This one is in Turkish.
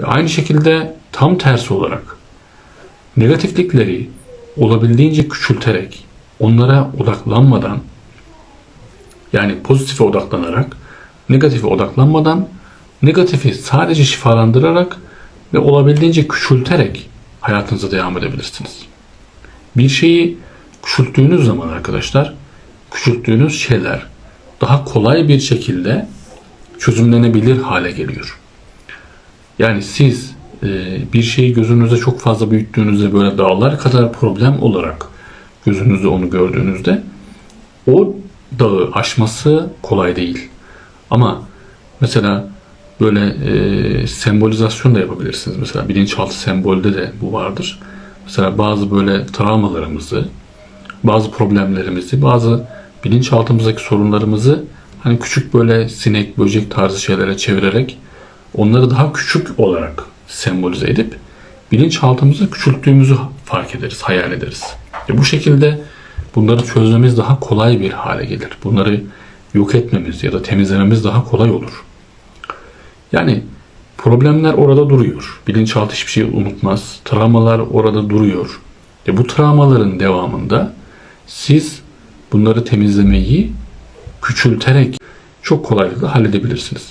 Ve aynı şekilde tam tersi olarak negatiflikleri olabildiğince küçülterek onlara odaklanmadan yani pozitife odaklanarak negatife odaklanmadan negatifi sadece şifalandırarak ve olabildiğince küçülterek hayatınıza devam edebilirsiniz. Bir şeyi küçülttüğünüz zaman arkadaşlar küçülttüğünüz şeyler daha kolay bir şekilde çözümlenebilir hale geliyor. Yani siz e, bir şeyi gözünüzde çok fazla büyüttüğünüzde böyle dağlar kadar problem olarak gözünüzde onu gördüğünüzde o dağı aşması kolay değil. Ama mesela böyle e, sembolizasyon da yapabilirsiniz. Mesela bilinçaltı sembolde de bu vardır. Mesela bazı böyle travmalarımızı, bazı problemlerimizi, bazı bilinçaltımızdaki sorunlarımızı hani küçük böyle sinek, böcek tarzı şeylere çevirerek onları daha küçük olarak sembolize edip bilinçaltımızı küçülttüğümüzü fark ederiz, hayal ederiz. Ve bu şekilde bunları çözmemiz daha kolay bir hale gelir. Bunları yok etmemiz ya da temizlememiz daha kolay olur. Yani problemler orada duruyor. Bilinçaltı hiçbir şey unutmaz. Travmalar orada duruyor. Ve bu travmaların devamında siz bunları temizlemeyi küçülterek çok kolaylıkla halledebilirsiniz.